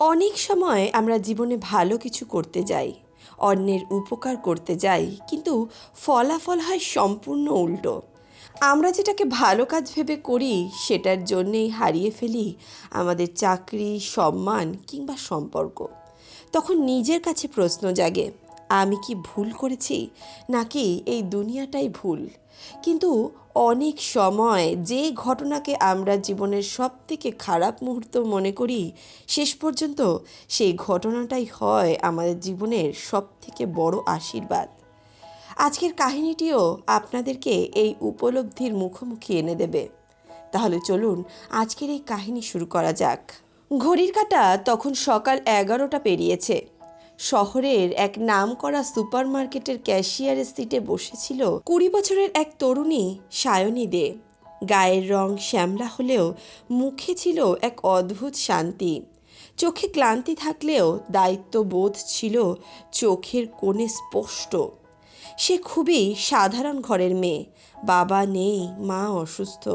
অনেক সময় আমরা জীবনে ভালো কিছু করতে যাই, অন্যের উপকার করতে যাই, কিন্তু ফলাফল হয় সম্পূর্ণ উল্টো। আমরা যেটাকে ভালো কাজ ভেবে করি, সেটার জন্যেই হারিয়ে ফেলি আমাদের চাকরি, সম্মান কিংবা সম্পর্ক। তখন নিজের কাছে প্রশ্ন জাগে, আমি কি ভুল করেছি? নাকি এই দুনিয়াটাই ভুল? কিন্তু অনেক সময় যে ঘটনাকে আমরা জীবনের সব থেকে খারাপ মুহূর্ত মনে করি, শেষ পর্যন্ত সেই ঘটনাটাই হয় আমাদের জীবনের সব থেকে বড় আশীর্বাদ। আজকের কাহিনীটিও আপনাদেরকে এই উপলব্ধির মুখোমুখি এনে দেবে। তাহলে চলুন আজকের এই কাহিনী শুরু করা যাক। ঘড়ির কাঁটা তখন সকাল এগারোটা পেরিয়েছে। শহরের এক নামকরা সুপারমার্কেটের ক্যাশিয়ারের সিটে বসেছিল কুড়ি বছরের এক তরুণী সায়নী দে। গায়ের রং শ্যামলা হলেও মুখে ছিল এক অদ্ভুত শান্তি। চোখে ক্লান্তি থাকলেও দায়িত্ববোধ ছিল চোখের কোণে স্পষ্ট। সে খুবই সাধারণ ঘরের মেয়ে। বাবা নেই, মা অসুস্থ।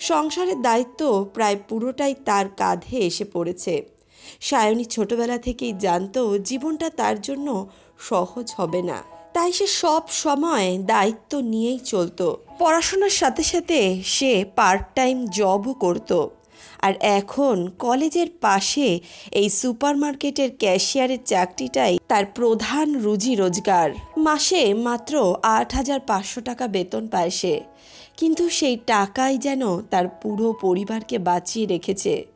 সংসারের দায়িত্ব প্রায় পুরোটাই তার কাঁধে এসে পড়েছে। সায়নী ছোটবেলা থেকেই জানতো জীবনটা তার জন্য সহজ হবে না। তাই সে সব সময় দায়িত্ব নিয়েই চলতো। পড়াশোনার সাথে সাথে সে পার্ট টাইম জবও করতো। আর এখন কলেজের পাশে এই সুপারমার্কেটের ক্যাশিয়ারের চাকরিটাই তার প্রধান রুজি রোজগার। মাসে মাত্র আট হাজার পাঁচশো টাকা বেতন পায় সে। কিন্তু সেই টাকাই যেন তার পুরো পরিবারকে বাঁচিয়ে রেখেছে।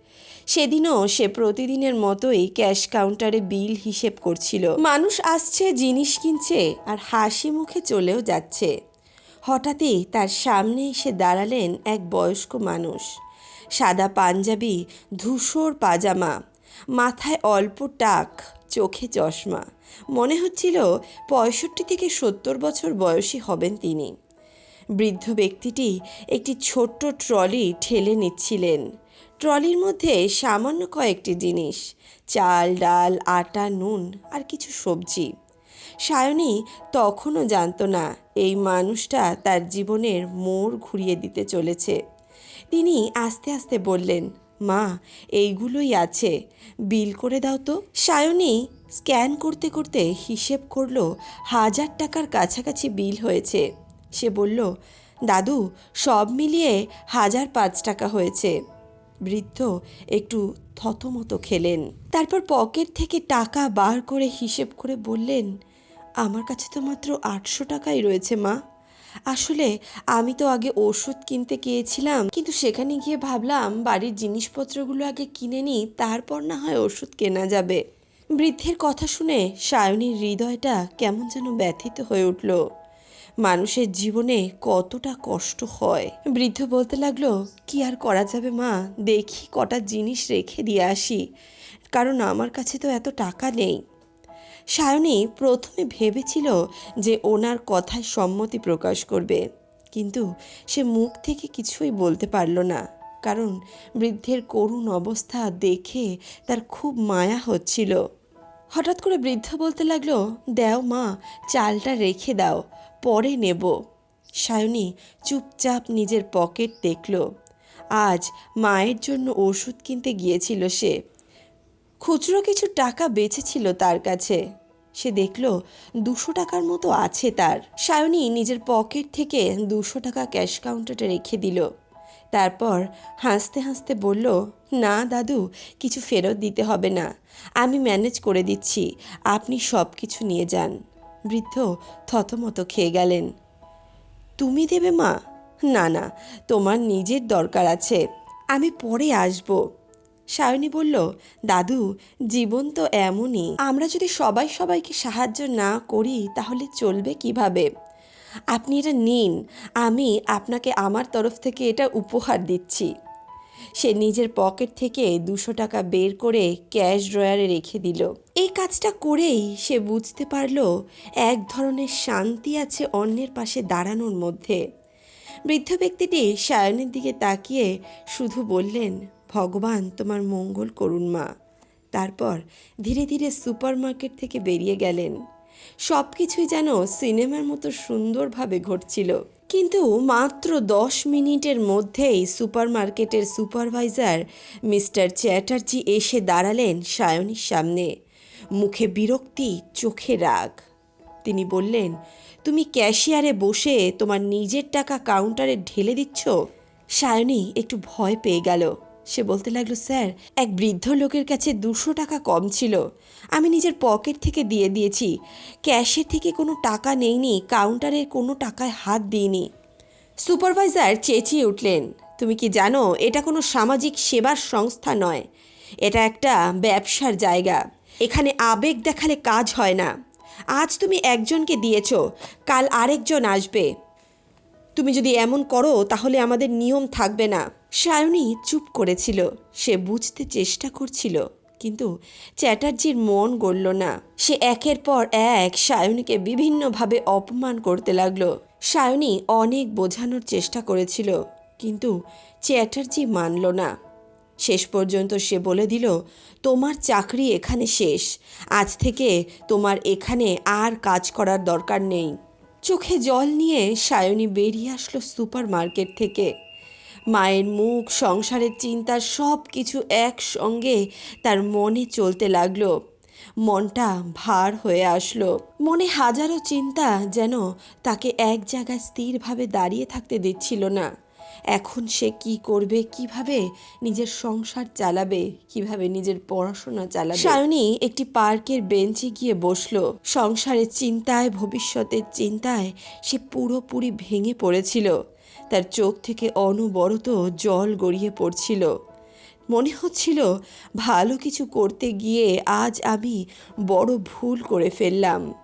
সেদিনও সে প্রতিদিনের মতোই ক্যাশ কাউন্টারে বিল হিসেব করছিল। মানুষ আসছে, জিনিস কিনছে আর হাসি মুখে চলেও যাচ্ছে। হঠাৎই তার সামনে এসে দাঁড়ালেন এক বয়স্ক মানুষ। সাদা পাঞ্জাবি, ধূসর পাজামা, মাথায় অল্প টাক, চোখে চশমা। মনে হচ্ছিল পঁয়ষট্টি থেকে সত্তর বছর বয়সী হবেন তিনি। বৃদ্ধ ব্যক্তিটি একটি ছোট্ট ট্রলি ঠেলে নিচ্ছিলেন। ট্রলির মধ্যে সামান্য কয়েকটি জিনিস, চাল, ডাল, আটা, নুন আর কিছু সবজি। সায়নী তখনও জানতো না এই মানুষটা তার জীবনের মোড় ঘুরিয়ে দিতে চলেছে। তিনি আস্তে আস্তে বললেন, মা, এইগুলোই আছে। বিল করে দাও তো। সায়নী স্ক্যান করতে করতে হিসেব করল, হাজার টাকার কাছাকাছি বিল হয়েছে। সে বলল, দাদু, সব মিলিয়ে হাজার পাঁচ টাকা হয়েছে। বৃদ্ধ একটু থতমতো খেলেন। তারপর পকেট থেকে টাকা বার করে হিসেব করে বললেন, আমার কাছে তো মাত্র আটশো টাকাই রয়েছে, মা। আসলে আমি তো আগে ওষুধ কিনতে গিয়েছিলাম, কিন্তু সেখানে গিয়ে ভাবলাম বাড়ির জিনিসপত্রগুলো আগে কিনে নিই, তারপর না হয় ওষুধ কেনা যাবে। বৃদ্ধের কথা শুনে সায়নীর হৃদয়টা কেমন যেন ব্যথিত হয়ে উঠল। মানুষের জীবনে কতটা কষ্ট হয়। বৃদ্ধ বলতে লাগল, কি আর করা যাবে মা? দেখি কটা জিনিস রেখে দিয়ে আসি। কারণ আমার কাছে তো এত টাকা নেই। সায়নী প্রথমে ভেবেছিল যে ওনার কথায় সম্মতি প্রকাশ করবে। কিন্তু সে মুখ থেকে কিছুই বলতে পারল না। কারণ বৃদ্ধের করুণ অবস্থা দেখে তার খুব মায়া হচ্ছিল। হঠাৎ করে বৃদ্ধ বলতে লাগল, দেও মা, চালটা রেখে দাও। পরে নেব। সায়নী চুপচাপ নিজের পকেট দেখল। আজ মায়ের জন্য ওষুধ কিনতে গিয়েছিল সে। খুচরো কিছু টাকা বেঁচেছিল তার কাছে। সে দেখল দুশো টাকার মতো আছে তার। সায়নী নিজের পকেট থেকে দুশো টাকা ক্যাশ কাউন্টারে রেখে দিল। তারপর হাসতে হাসতে বলল, না দাদু, কিছু ফেরত দিতে হবে না। আমি ম্যানেজ করে দিচ্ছি। আপনি সব কিছু নিয়ে যান। বৃদ্ধ থতমত খেয়ে গেলেন। তুমি দেবে মা? না না, তোমার নিজের দরকার আছে, আমি পরে আসব। সায়নী বলল, দাদু, জীবন তো এমনই, আমরা যদি সবাই সবাইকে সাহায্য না করি তাহলে চলবে কীভাবে? আপনি এটা নিন, আমি আপনাকে আমার তরফ থেকে এটা উপহার দিচ্ছি। সে নিজের পকেট থেকে দুশো টাকা বের করে ক্যাশ ড্রয়ারে রেখে দিল। এই কাজটা করেই সে বুঝতে পারল এক ধরনের শান্তি আছে অন্যের পাশে দাঁড়ানোর মধ্যে। বৃদ্ধ ব্যক্তিটি সায়নের দিকে তাকিয়ে শুধু বললেন, ভগবান, তোমার মঙ্গল করুন মা। তারপর ধীরে ধীরে সুপারমার্কেট থেকে বেরিয়ে গেলেন। সব কিছুই যেন সিনেমার মতো সুন্দরভাবে ঘটছিল। কিন্তু মাত্র দশ মিনিটের মধ্যেই সুপারমার্কেটের সুপারভাইজার মিস্টার চ্যাটার্জি এসে দাঁড়ালেন সায়নীর সামনে। মুখে বিরক্তি, চোখে রাগ। তিনি বললেন, তুমি ক্যাশিয়ারে বসে তোমার নিজের টাকা কাউন্টারে ঢেলে দিচ্ছ? সায়নী একটু ভয় পেয়ে গেল। সে বলতে লাগল, স্যার, এক বৃদ্ধ লোকের কাছে দুশো টাকা কম ছিল। আমি নিজের পকেট থেকে দিয়ে দিয়েছি। ক্যাশের থেকে কোনো টাকা নেইনি, কাউন্টারের কোনো টাকায় হাত দিইনি। সুপারভাইজার চেঁচিয়ে উঠলেন, তুমি কি জানো, এটা কোনো সামাজিক সেবার সংস্থা নয়। এটা একটা ব্যবসার জায়গা। এখানে আবেগ দেখালে কাজ হয় না। আজ তুমি একজনকে দিয়েছ, কাল আরেকজন আসবে। তুমি যদি এমন করো, তাহলে আমাদের নিয়ম থাকবে না। সায়নী চুপ করেছিল। সে বুঝতে চেষ্টা করছিল, কিন্তু চ্যাটার্জির মন গড়ল না। সে একের পর এক সায়নীকে বিভিন্নভাবে অপমান করতে লাগল। সায়নী অনেক বোঝানোর চেষ্টা করেছিল, কিন্তু চ্যাটার্জি মানল না। শেষ পর্যন্ত সে বলে দিল, তোমার চাকরি এখানে শেষ। আজ থেকে তোমার এখানে আর কাজ করার দরকার নেই। চোখে জল নিয়ে সায়নী বেরিয়ে আসলো সুপার মার্কেট থেকে। মায়ের মুখ, সংসারের চিন্তা সব কিছু একসঙ্গে তার মনে চলতে লাগল। মনটা ভার হয়ে আসলো। মনে হাজারো চিন্তা যেন তাকে এক জায়গায় স্থিরভাবে দাঁড়িয়ে থাকতে দিচ্ছিল না। এখন সে কি করবে, কীভাবে নিজের সংসার চালাবে, কীভাবে নিজের পড়াশোনা চালাবে? সায়নী একটি পার্কের বেঞ্চে গিয়ে বসল। সংসারের চিন্তায়, ভবিষ্যতের চিন্তায় সে পুরোপুরি ভেঙে পড়েছিল। তার চোখ থেকে অনবরত জল গড়িয়ে পড়ছিল। মনে হচ্ছিল, ভালো কিছু করতে গিয়ে আজ আমি বড় ভুল করে ফেললাম।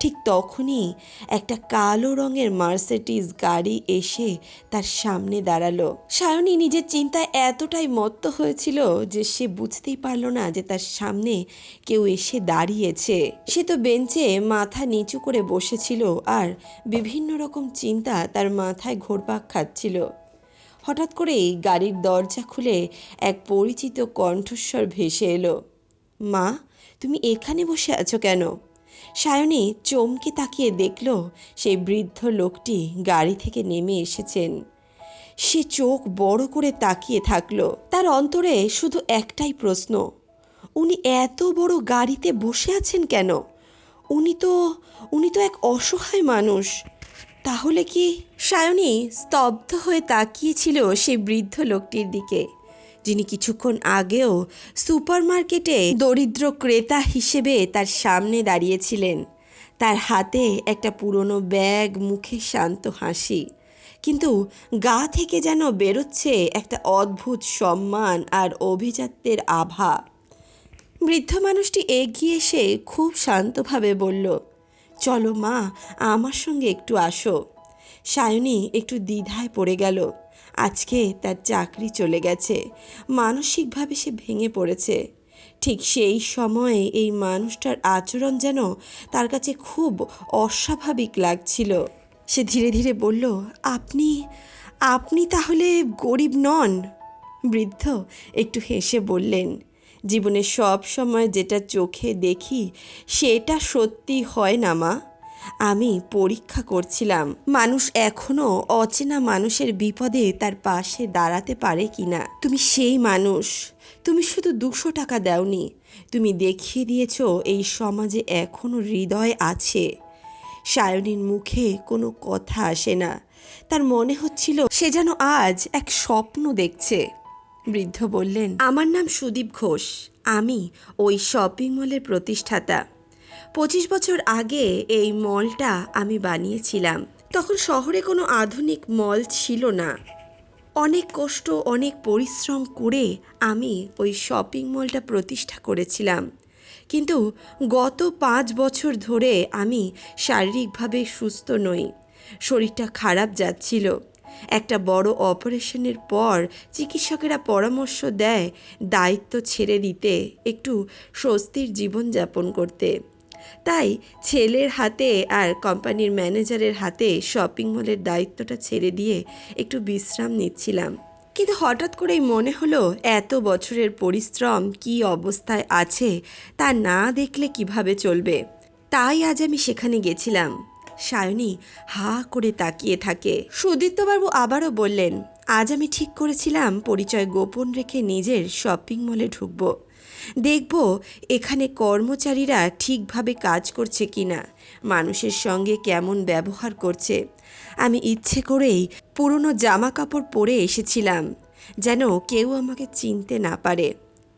ঠিক তখনই একটা কালো রঙের মার্সিডিজ গাড়ি এসে তার সামনে দাঁড়াল। সায়নী নিজের চিন্তায় এতটাই মত্ত হয়েছিল যে সে বুঝতেই পারল না যে তার সামনে কেউ এসে দাঁড়িয়েছে। সে তো বেঞ্চে মাথা নিচু করে বসেছিল আর বিভিন্ন রকম চিন্তা তার মাথায় ঘোরপাক খাচ্ছিল। হঠাৎ করেই গাড়ির দরজা খুলে এক পরিচিত কণ্ঠস্বর ভেসে এলো। মা, তুমি এখানে বসে আছো কেন? সায়নী চমকে তাকিয়ে দেখল সেই বৃদ্ধ লোকটি গাড়ি থেকে নেমে এসেছেন। সে চোখ বড় করে তাকিয়ে থাকল। তার অন্তরে শুধু একটাই প্রশ্ন, উনি এত বড় গাড়িতে বসে আছেন কেন? উনি তো উনি তো এক অসহায় মানুষ। তাহলে কি সায়নী স্তব্ধ হয়ে তাকিয়েছিল সেই বৃদ্ধ লোকটির দিকে? যিনি কিছুক্ষণ আগেও সুপারমার্কেটে দরিদ্র ক্রেতা হিসেবে তার সামনে দাঁড়িয়েছিলেন। তার হাতে একটা পুরনো ব্যাগ, মুখে শান্ত হাসি। কিন্তু গা থেকে যেন বেরোচ্ছে একটা অদ্ভুত সম্মান আর অভিজাত্যের আভা। বৃদ্ধ মানুষটি এগিয়ে এসে খুব শান্তভাবে বলল, চলো মা, আমার সঙ্গে একটু আসো। সায়নী একটু দ্বিধায় পড়ে গেল। আজকে তার চাকরি চলে গেছে। মানসিকভাবে সে ভেঙে পড়েছে। ঠিক সেই সময়ে এই মানুষটার আচরণ যেন তার কাছে খুব অস্বাভাবিক লাগছিল। সে ধীরে ধীরে বলল, আপনি আপনি তাহলে গরিব নন? বৃদ্ধ একটু হেসে বললেন জীবনে সব সময় যেটা চোখে দেখি, সেটা সত্যি হয় না মা। আমি পরীক্ষা করছিলাম। মানুষ এখনও অচেনা মানুষের বিপদে তার পাশে দাঁড়াতে পারে কি না তুমি সেই মানুষ। তুমি শুধু দুশো টাকা দাওনি। তুমি দেখিয়ে দিয়েছ এই সমাজে এখনও হৃদয় আছে। সায়নীর মুখে কোনো কথা আসে না। তার মনে হচ্ছিল সে যেন আজ এক স্বপ্ন দেখছে। বৃদ্ধ বললেন, আমার নাম সুদীপ ঘোষ। আমি ওই শপিং মলের প্রতিষ্ঠাতা। পঁচিশ বছর আগে এই মলটা আমি বানিয়েছিলাম। তখন শহরে কোনো আধুনিক মল ছিল না। অনেক কষ্ট, অনেক পরিশ্রম করে আমি ওই শপিং মলটা প্রতিষ্ঠা করেছিলাম। কিন্তু গত পাঁচ বছর ধরে আমি শারীরিকভাবে সুস্থ নই। শরীরটা খারাপ যাচ্ছিল। একটা বড় অপারেশনের পর চিকিৎসকেরা পরামর্শ দেয় দায়িত্ব ছেড়ে দিতে, একটু স্বস্তির জীবনযাপন করতে। তাই ছেলের হাতে আর কোম্পানির ম্যানেজারের হাতে শপিং মলের দায়িত্বটা ছেড়ে দিয়ে একটু বিশ্রাম নিচ্ছিলাম। কিন্তু হঠাৎ করেই মনে হলো এত বছরের পরিশ্রম কি অবস্থায় আছে তা না দেখলে কীভাবে চলবে। তাই আজ আমি সেখানে গেছিলাম। সায়নী হা করে তাকিয়ে থাকে। সুদীপ্তবাবু আবারও বললেন, আজ আমি ঠিক করেছিলাম, পরিচয় গোপন রেখে নিজের শপিং মলে ঢুকব। দেখব এখানে কর্মচারীরা ঠিকভাবে কাজ করছে কি না মানুষের সঙ্গে কেমন ব্যবহার করছে। আমি ইচ্ছে করেই পুরনো জামা কাপড় পরে এসেছিলাম, যেন কেউ আমাকে চিনতে না পারে।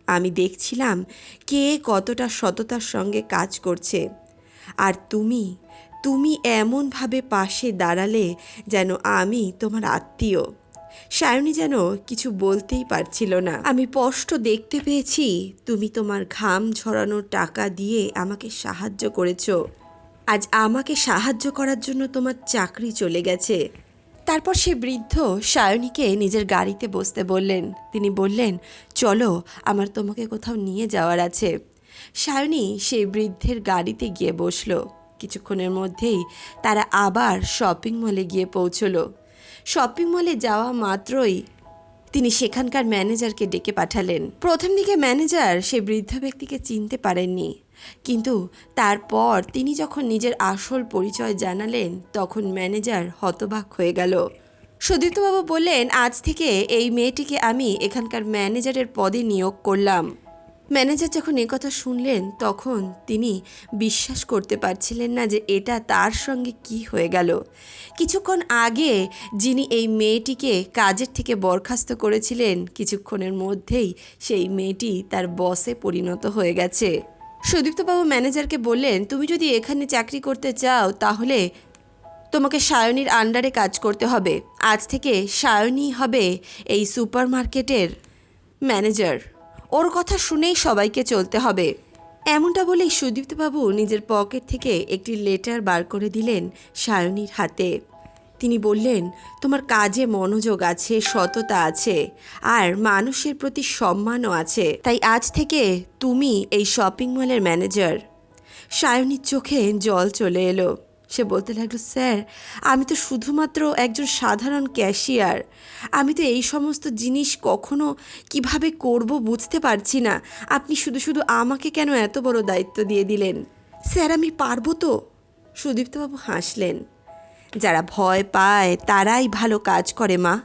আমি দেখছিলাম কে কতটা সততার সঙ্গে কাজ করছে। আর তুমি তুমি এমনভাবে পাশে দাঁড়ালে যেন আমি তোমার আত্মীয়। সায়নী যেন কিছু বলতেই পারছিল না। আমি স্পষ্ট দেখতে পেয়েছি, তুমি তোমার ঘাম ঝরানোর টাকা দিয়ে আমাকে সাহায্য করেছ। আজ আমাকে সাহায্য করার জন্য তোমার চাকরি চলে গেছে। তারপর সে বৃদ্ধ সায়নীকে নিজের গাড়িতে বসতে বললেন। তিনি বললেন, চলো, আমার তোমাকে কোথাও নিয়ে যাওয়ার আছে। সায়নী সেই বৃদ্ধের গাড়িতে গিয়ে বসল। কিছুক্ষণের মধ্যেই তারা আবার শপিং মলে গিয়ে পৌঁছলো। শপিং মলে যাওয়া মাত্রই তিনি সেখানকার ম্যানেজারকে ডেকে পাঠালেন। প্রথম দিকে ম্যানেজার সে বৃদ্ধ ব্যক্তিকে চিনতে পারেননি। কিন্তু তারপর তিনি যখন নিজের আসল পরিচয় জানালেন, তখন ম্যানেজার হতবাক হয়ে গেল। সুদীপ্তবাবু বললেন, আজ থেকে এই মেয়েটিকে আমি এখানকার ম্যানেজারের পদে নিয়োগ করলাম। ম্যানেজার যখন এ কথা শুনলেন, তখন তিনি বিশ্বাস করতে পারছিলেন না যে এটা তার সঙ্গে কি হয়ে গেল। কিছুক্ষণ আগে যিনি এই মেয়েটিকে কাজের থেকে বরখাস্ত করেছিলেন, কিছুক্ষণের মধ্যেই সেই মেয়েটি তার বসে পরিণত হয়ে গেছে। সুদীপ্তবাবু ম্যানেজারকে বললেন, তুমি যদি এখানে চাকরি করতে চাও, তাহলে তোমাকে সায়নীর আন্ডারে কাজ করতে হবে। আজ থেকে সায়নী হবে এই সুপারমার্কেটের ম্যানেজার। ওর কথা শুনেই সবাইকে চলতে হবে। এমনটা বলেই সুদীপ্তবাবু নিজের পকেট থেকে একটি লেটার বার করে দিলেন সায়নীর হাতে। তিনি বললেন, তোমার কাজে মনোযোগ আছে, সততা আছে, আর মানুষের প্রতি সম্মানও আছে। তাই আজ থেকে তুমি এই শপিং মলের ম্যানেজার। সায়নীর চোখে জল চলে এলো। সে বলতে লাগল, স্যার, আমি তো শুধুমাত্র একজন সাধারণ ক্যাশিয়ার। আমি তো এই সমস্ত জিনিস কখনো কীভাবে করব বুঝতে পারছি না। আপনি শুধু শুধু আমাকে কেন এত বড় দায়িত্ব দিয়ে দিলেন? স্যার, আমি পারব তো। সুদীপ্তবাবু হাসলেন। যারা ভয় পায়, তারাই ভালো কাজ করে, মা।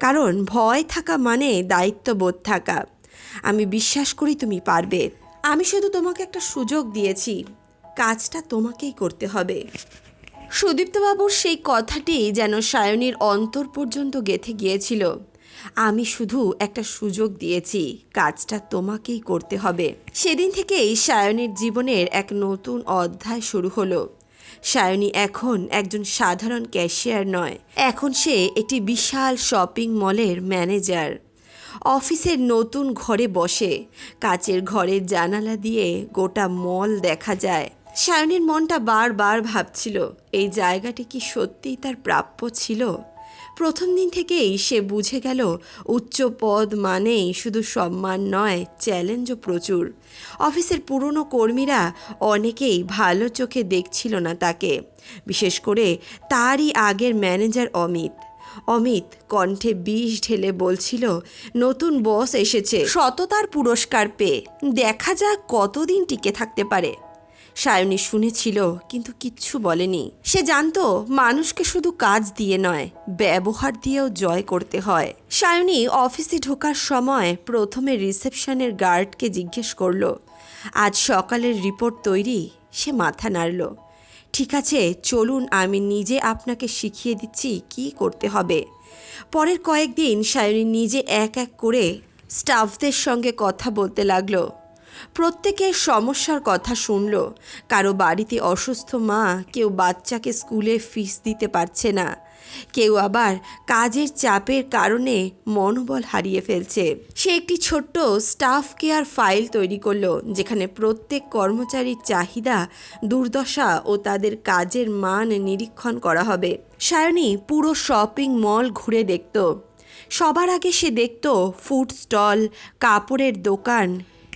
কারণ ভয় থাকা মানে দায়িত্ববোধ থাকা। আমি বিশ্বাস করি তুমি পারবে। আমি শুধু তোমাকে একটা সুযোগ দিয়েছি। কাজটা তোমাকেই করতে হবে। সুদীপ্তবাবুর সেই কথাটি যেন সায়নীর অন্তর পর্যন্ত গেথে গিয়েছিল। আমি শুধু একটা সুযোগ দিয়েছি, কাজটা তোমাকেই করতে হবে। সেদিন থেকেই সায়নীর জীবনের এক নতুন অধ্যায় শুরু হলো। সায়নী এখন একজন সাধারণ ক্যাশিয়ার নয়। এখন সে একটি বিশাল শপিং মলের ম্যানেজার। অফিসের নতুন ঘরে বসে, কাচের ঘরের জানালা দিয়ে গোটা মল দেখা যায়। সায়নীর মনটা বারবার ভাবছিল, এই জায়গাটি কি সত্যিই তার প্রাপ্য ছিল? প্রথম দিন থেকেই সে বুঝে গেল, উচ্চ পদ মানেই শুধু সম্মান নয়, চ্যালেঞ্জও প্রচুর। অফিসের পুরনো কর্মীরা অনেকেই ভালো চোখে দেখছিল না তাকে। বিশেষ করে তারই আগের ম্যানেজার অমিত। অমিত কণ্ঠে বিষ ঢেলে বলছিল, নতুন বস এসেছে। সততার পুরস্কার পেয়ে দেখা যাক কতদিন টিকে থাকতে পারে। সায়নী শুনেছিল, কিন্তু কিচ্ছু বলেনি। সে জানতো, মানুষকে শুধু কাজ দিয়ে নয়, ব্যবহার দিয়েও জয় করতে হয়। সায়নী অফিসে ঢোকার সময় প্রথমে রিসেপশনের গার্ডকে জিজ্ঞেস করল। আজ সকালের রিপোর্ট তৈরি, সে মাথা নাড়ল। ঠিক আছে, চলুন, আমি নিজে আপনাকে শিখিয়ে দিচ্ছি কি করতে হবে। পরের কয়েকদিন সায়নী নিজে এক এক করে স্টাফদের সঙ্গে কথা বলতে লাগল। প্রত্যেকের সমস্যার কথা শুনল। কারও বাড়িতে অসুস্থ মা কেউ বাচ্চাকে স্কুলে ফিস দিতে পারছে না। কেউ আবার কাজের চাপের কারণে মনোবল হারিয়ে ফেলছে। সে একটি ছোট্ট স্টাফ কেয়ার ফাইল তৈরি করল, যেখানে প্রত্যেক কর্মচারীর চাহিদা, দুর্দশা ও তাদের কাজের মান নিরীক্ষণ করা হবে। সায়নী পুরো শপিং মল ঘুরে দেখত। সবার আগে সে দেখত ফুড স্টল, কাপড়ের দোকান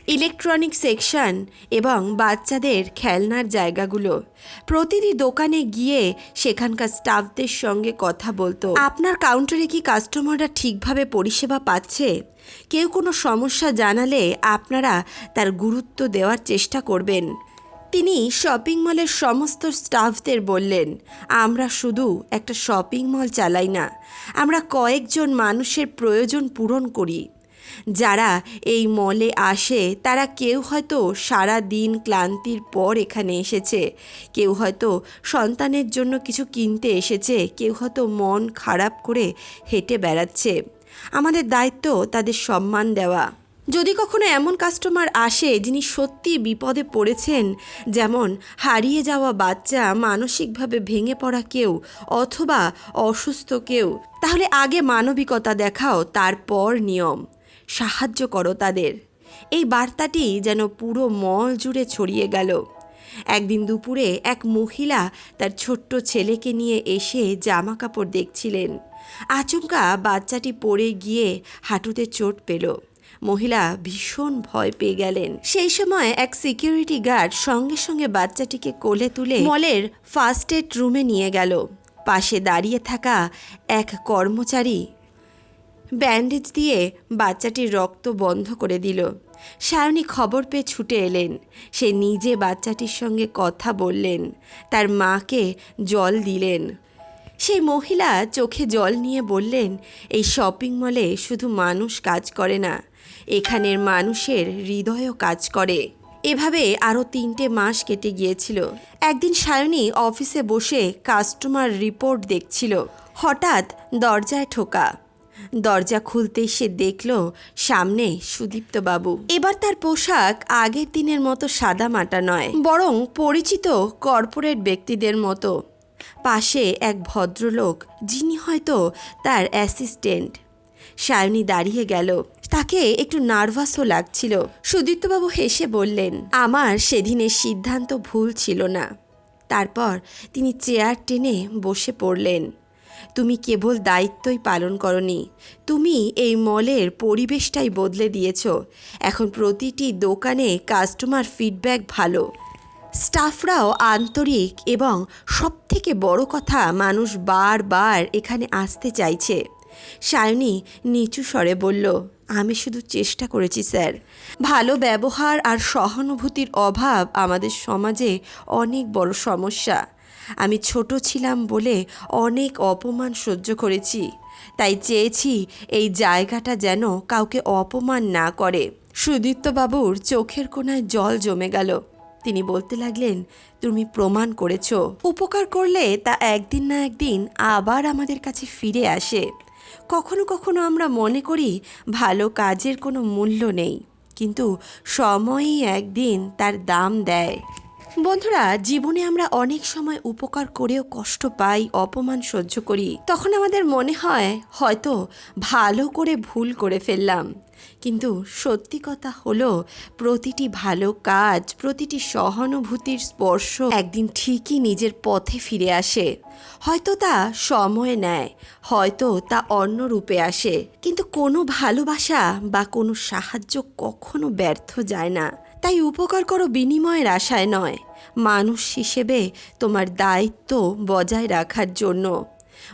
ইলেকট্রনিক সেকশন এবং বাচ্চাদের খেলনার জায়গাগুলো। প্রতিটি দোকানে গিয়ে সেখানকার স্টাফদের সঙ্গে কথা বলতো। আপনার কাউন্টারে কি কাস্টমাররা ঠিকভাবে পরিষেবা পাচ্ছে? কেউ কোনো সমস্যা জানালে আপনারা তার গুরুত্ব দেওয়ার চেষ্টা করবেন। তিনি শপিং মলের সমস্ত স্টাফদের বললেন, আমরা শুধু একটা শপিং মল চালাই না। আমরা কয়েকজন মানুষের প্রয়োজন পূরণ করি। যারা এই মলে আসে, তারা কেউ হয়তো সারা দিন ক্লান্তির পর এখানে এসেছে। কেউ হয়তো সন্তানের জন্য কিছু কিনতে এসেছে। কেউ হয়তো মন খারাপ করে হেঁটে বেড়াচ্ছে। আমাদের দায়িত্ব তাদের সম্মান দেওয়া। যদি কখনো এমন কাস্টমার আসে, যিনি সত্যি বিপদে পড়েছেন, যেমন হারিয়ে যাওয়া বাচ্চা, মানসিকভাবে ভেঙে পড়া কেউ অথবা অসুস্থ কেউ, তাহলে আগে মানবিকতা দেখাও, তারপর নিয়ম। সাহায্য করো তাদের। এই বার্তাটি যেন পুরো মল জুড়ে ছড়িয়ে গেল। একদিন দুপুরে এক মহিলা তার ছোট্ট ছেলেকে নিয়ে এসে জামা কাপড় দেখছিলেন। আচমকা বাচ্চাটি পড়ে গিয়ে হাঁটুতে চোট পেল। মহিলা ভীষণ ভয় পেয়ে গেলেন। সেই সময় এক সিকিউরিটি গার্ড সঙ্গে সঙ্গে বাচ্চাটিকে কোলে তুলে মলের ফার্স্ট এড রুমে নিয়ে গেল। পাশে দাঁড়িয়ে থাকা এক কর্মচারী ব্যান্ডেজ দিয়ে বাচ্চাটির রক্ত বন্ধ করে দিল। সায়নী খবর পেয়ে ছুটে এলেন। সে নিজে বাচ্চাটির সঙ্গে কথা বললেন। তার মাকে জল দিলেন। সেই মহিলা চোখে জল নিয়ে বললেন, এই শপিং মলে শুধু মানুষ কাজ করে না, এখানের মানুষের হৃদয়ও কাজ করে। এভাবে আরও তিনটে মাস কেটে গিয়েছিল। একদিন সায়নী অফিসে বসে কাস্টমার রিপোর্ট দেখছিল। হঠাৎ দরজায় ঠোকা। দরজা খুলতেই সে দেখল সামনে সুদীপ্ত বাবু এবার তার পোশাক আগের দিনের মতো সাদা মাটা নয়, বরং পরিচিত কর্পোরেট ব্যক্তিদের মতো। পাশে এক ভদ্রলোক, যিনি হয়তো তার অ্যাসিস্ট্যান্ট। সায়নী দাঁড়িয়ে গেল। তাকে একটু নার্ভাসও লাগছিল। সুদীপ্তবাবু হেসে বললেন, আমার সেদিনের সিদ্ধান্ত ভুল ছিল না। তারপর তিনি চেয়ার টেনে বসে পড়লেন। তুমি কেবল দায়িত্বই পালন করনি। তুমি এই মলের পরিবেশটাই বদলে দিয়েছ। এখন প্রতিটি দোকানে কাস্টমার ফিডব্যাক ভালো। স্টাফরাও আন্তরিক এবং সবথেকে বড় কথা মানুষ বারবার এখানে আসতে চাইছে। সায়নী নিচু স্বরে বলল, আমি শুধু চেষ্টা করেছি, স্যার। ভালো ব্যবহার আর সহানুভূতির অভাব আমাদের সমাজে অনেক বড় সমস্যা। আমি ছোট ছিলাম বলে অনেক অপমান সহ্য করেছি। তাই চেয়েছি এই জায়গাটা যেন কাউকে অপমান না করে। সুদীপ্তবাবুর চোখের কোনায় জল জমে গেল। তিনি বলতে লাগলেন, তুমি প্রমাণ করেছ। উপকার করলে তা একদিন না একদিন আবার আমাদের কাছে ফিরে আসে। কখনো কখনো আমরা মনে করি ভালো কাজের কোনো মূল্য নেই। কিন্তু সময়ই একদিন তার দাম দেয়। বন্ধুরা, জীবনে আমরা অনেক সময় উপকার করেও কষ্ট পাই, অপমান সহ্য করি। তখন আমাদের মনে হয়, হয়তো ভালো করে ভুল করে ফেললাম। কিন্তু সত্যি কথা হলো, প্রতিটি ভালো কাজ, প্রতিটি সহানুভূতির স্পর্শ একদিন ঠিকই নিজের পথে ফিরে আসে। হয়তো তা সময় নেয়, হয়তো তা অন্য রূপে আসে। কিন্তু কোনো ভালোবাসা বা কোনো সাহায্য কখনো ব্যর্থ যায় না। তাই উপকার করো বিনিময়ের আশায় নয়। মানুষ হিসেবে তোমার দায়িত্ব বজায় রাখার জন্য।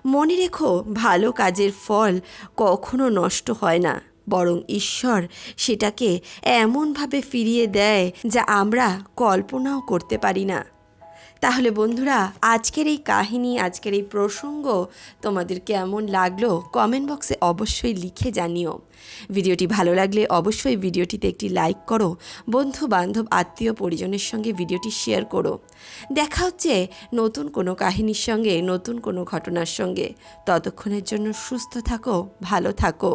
মনে রেখো, ভালো কাজের ফল কখনো নষ্ট হয় না। বরং ঈশ্বর সেটাকে এমনভাবে ফিরিয়ে দেয় যা আমরা কল্পনাও করতে পারি না। তাহলে বন্ধুরা, আজকের এই কাহিনী, আজকের এই প্রসঙ্গ তোমাদের কেমন লাগল কমেন্ট বক্সে অবশ্যই লিখে জানিও। ভিডিওটি ভালো লাগলে অবশ্যই ভিডিওটিতে একটি লাইক করো বন্ধু বান্ধব আত্মীয় পরিজনের সঙ্গে ভিডিওটি শেয়ার করো। দেখা হচ্ছে নতুন কোনো কাহিনীর সঙ্গে, নতুন কোনো ঘটনার সঙ্গে। ততক্ষণের জন্য সুস্থ থাকো, ভালো থাকো।